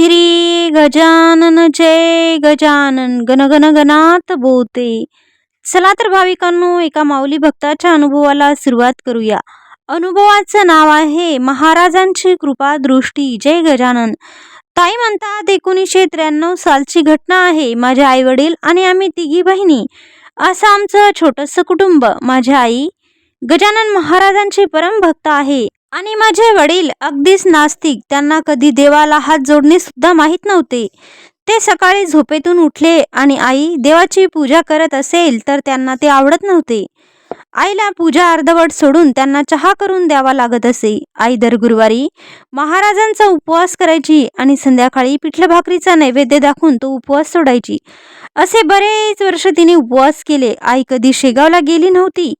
श्री गजानन जय गजानन गण गण गणात बोते. चला तर भाविकांनो एका माऊली भक्ताच्या अनुभवाला सुरुवात करूया. अनुभवाचं नाव आहे महाराजांची कृपा दृष्टी. जय गजानन. ताई म्हणतात एकोणीसशे त्र्याण्णव सालची घटना आहे. माझे आई वडील आणि आम्ही तिघी बहिणी. असं आमचं छोटंसं कुटुंब. माझी आई गजानन महाराजांचे परम भक्त आहे. आणि माझे वडील अगदीच नास्तिक. त्यांना कधी देवाला हात जोडणे सुद्धा माहीत नव्हते. ते सकाळी झोपेतून उठले आणि आई देवाची पूजा करत असेल तर त्यांना ते आवडत नव्हते. आईला पूजा अर्धवट सोडून त्यांना चहा करून द्यावा लागत असे. आई दर गुरुवारी महाराजांचा उपवास करायची आणि संध्याकाळी पिठलं भाकरीचा नैवेद्य दाखवून तो उपवास सोडायची. असे बरेच वर्ष तिने उपवास केले. आई कधी शेगावला गेली नव्हती.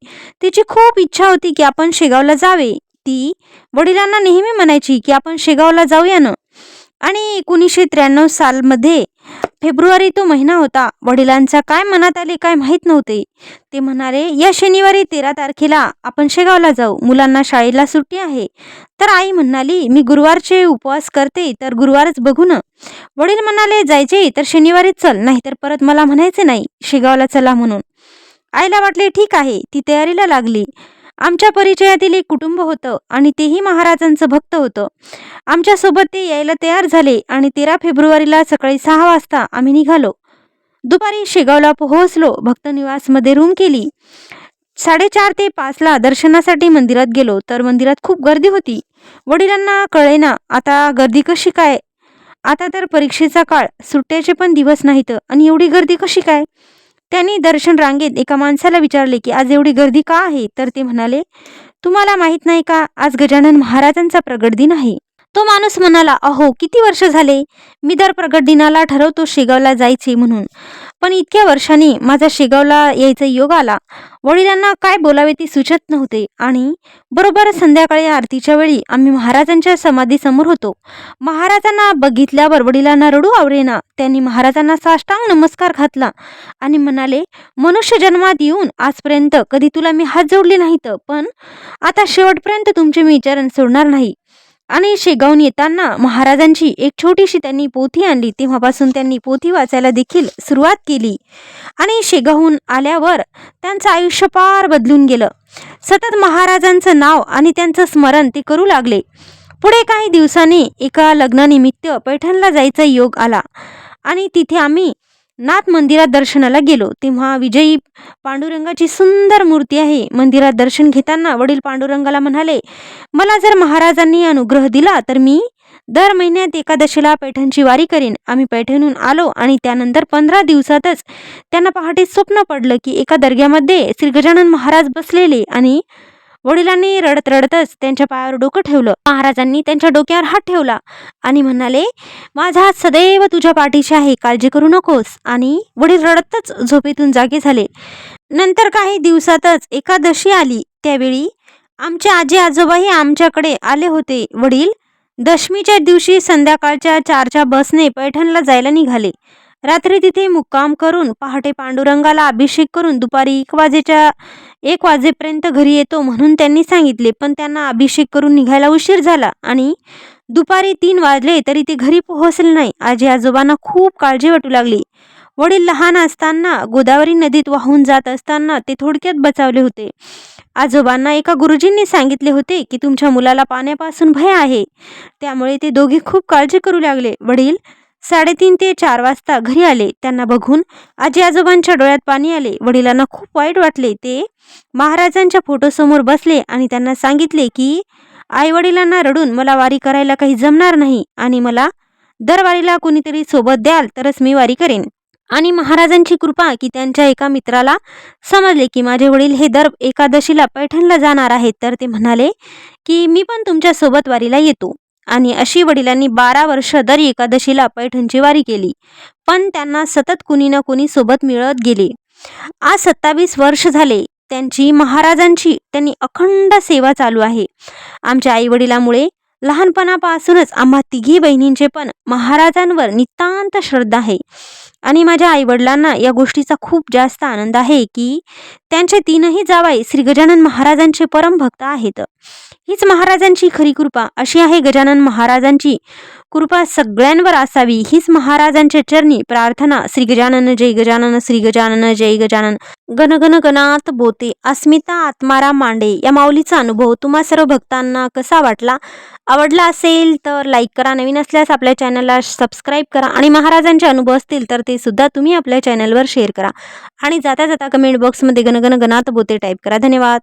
तिची खूप इच्छा होती की आपण शेगावला जावे. ती वडिलांना नेहमी म्हणायची की आपण शेगावला जाऊया ना. आणि एकोणीसशे त्र्याण्णव सालमध्ये फेब्रुवारी तो महिना होता. वडिलांचा काय मनात आले काय माहीत नव्हते. ते म्हणाले या शनिवारी तेरा तारखेला आपण शेगावला जाऊ. मुलांना शाळेला सुट्टी आहे. तर आई म्हणाली मी गुरुवारचे उपवास करते तर गुरुवारच बघू ना. वडील म्हणाले जायचे तर शनिवारी चल नाहीतर परत मला म्हणायचे नाही. शेगावला चला म्हणून. आईला वाटले ठीक आहे. ती तयारीला लागली. आमच्या परिचयातील एक कुटुंब होतं आणि तेही महाराजांचं भक्त होतं. आमच्यासोबत ते यायला तयार झाले आणि तेरा फेब्रुवारीला सकाळी सहा वाजता आम्ही निघालो. दुपारी शेगावला पोहोचलो भक्त निवासमध्ये रूम केली. साडेचार ते पाचला दर्शनासाठी मंदिरात गेलो तर मंदिरात खूप गर्दी होती. वडिलांना कळेना आता गर्दी कशी काय? आता तर परीक्षेचा काळ सुट्ट्याचे पण दिवस नाहीत आणि एवढी गर्दी कशी काय? त्यांनी दर्शन रांगेत एका माणसाला विचारले की आज एवढी गर्दी का आहे? तर ते म्हणाले तुम्हाला माहीत नाही का आज गजानन महाराजांचा प्रगट दिन आहे. तो माणूस म्हणाला अहो किती वर्ष झाले? मी दर प्रगट दिनाला ठरवतो शेगावला जायचे म्हणून. पण इतक्या वर्षांनी माझा शेगावला यायचा योग आला. वडिलांना काय बोलावे ते सुचत नव्हते. आणि बरोबर संध्याकाळी आरतीच्या वेळी आम्ही महाराजांच्या समाधीसमोर होतो. महाराजांना बघितल्यावर वडिलांना रडू आवरेना. त्यांनी महाराजांना साष्टांग नमस्कार घातला आणि म्हणाले मनुष्य जन्मात येऊन आजपर्यंत कधी तुला मी हात जोडले नाहीत. पण आता शेवटपर्यंत तुमचे मी विचारण सोडणार नाही. आणि शेगावून येताना महाराजांची एक छोटीशी त्यांनी पोथी आणली. तेव्हापासून त्यांनी पोथी वाचायला देखील सुरुवात केली. आणि शेगावहून आल्यावर त्यांचं आयुष्य पार बदलून गेलं. सतत महाराजांचं नाव आणि त्यांचं स्मरण ते करू लागले. पुढे काही दिवसांनी एका लग्नानिमित्त पैठणला जायचा योग आला. आणि तिथे आम्ही नाथ मंदिरात दर्शनाला गेलो. तेव्हा विजयी पांडुरंगाची सुंदर मूर्ती आहे. मंदिरात दर्शन घेताना वडील पांडुरंगाला म्हणाले मला जर महाराजांनी अनुग्रह दिला तर मी दर महिन्यात एकादशीला पैठणची वारी करीन. आम्ही पैठणहून आलो आणि त्यानंतर पंधरा दिवसातच त्यांना पहाटे स्वप्न पडलं की एका दर्ग्यामध्ये श्री गजानन महाराज बसलेले आणि वडिलांनी रडत रडतच त्यांच्या पायावर डोकं ठेवलं. महाराजांनी त्यांच्या डोक्यावर हात ठेवला आणि म्हणाले माझा हात सदैव तुझ्या पाठीशी आहे काळजी करू नकोस. आणि वडील रडतच झोपेतून जागे झाले. नंतर काही दिवसातच एकादशी आली. त्यावेळी आमचे आजी आजोबाही आमच्याकडे आले होते. वडील दशमीच्या दिवशी संध्याकाळच्या चारच्या बसने पैठणला जायला निघाले. रात्री तिथे मुक्काम करून पहाटे पांडुरंगाला अभिषेक करून दुपारी एक वाजेच्या एक वाजेपर्यंत घरी येतो म्हणून त्यांनी सांगितले. पण त्यांना अभिषेक करून निघायला उशीर झाला आणि दुपारी तीन वाजले तरी ते घरी पोहोचले नाही. आजी आजोबांना खूप काळजी वाटू लागली. वडील लहान असताना गोदावरी नदीत वाहून जात असताना ते थोडक्यात बचावले होते. आजोबांना एका गुरुजींनी सांगितले होते की तुमच्या मुलाला पाण्यापासून भय आहे. त्यामुळे ते दोघे खूप काळजी करू लागले. वडील साडेतीन ते चार वाजता घरी आले. त्यांना बघून आजी आजोबांच्या डोळ्यात पाणी आले. वडिलांना खूप वाईट वाटले. ते महाराजांच्या फोटोसमोर बसले आणि त्यांना सांगितले की आई वडिलांना रडून मला वारी करायला काही जमणार नाही आणि मला दरवारीला कोणीतरी सोबत द्याल तरच मी वारी करेन. आणि महाराजांची कृपा की त्यांच्या एका मित्राला समजले की माझे वडील हे दर एकादशीला पैठणला जाणार आहेत. तर ते म्हणाले की मी पण तुमच्यासोबत वारीला येतो. आणि अशी वडिलांनी बारा वर्ष दर एकादशीला पैठणची वारी केली. पण त्यांना सतत कुणी ना कुणी सोबत मिळत गेले. आज सत्तावीस वर्ष झाले. त्यांची महाराजांची त्यांनी अखंड सेवा चालू आहे. आमच्या आईवडिलामुळे लहानपणापासूनच आम्हा तिघी बहिणींचे पण महाराजांवर नितांत श्रद्धा आहे. आणि माझ्या आईवडिलांना या गोष्टीचा खूप जास्त आनंद आहे की त्यांचे तीनही जावाई श्री गजानन महाराजांचे परमभक्त आहेत. हीच महाराजांची खरी कृपा अशी आहे गजानन महाराजांची कृपा सगळ्यांवर असावी. हीच महाराजांच्या चरणी प्रार्थना. श्री गजानन जय गजानन श्री गजानन जय गजानन. गण गण गणात बोते. अस्मिता आत्माराम मांडे. या माऊलीचा अनुभव तुम्हा सर्व भक्तांना कसा वाटला? आवडला असेल तर लाईक करा. नवीन असल्यास आपल्या चॅनलला सबस्क्राईब करा. आणि महाराजांचे अनुभव असतील तर ते सुद्धा तुम्ही आपल्या चॅनलवर शेअर करा. आणि जाता जाता कमेंट बॉक्समध्ये गणगण गणात बोते टाईप करा. धन्यवाद.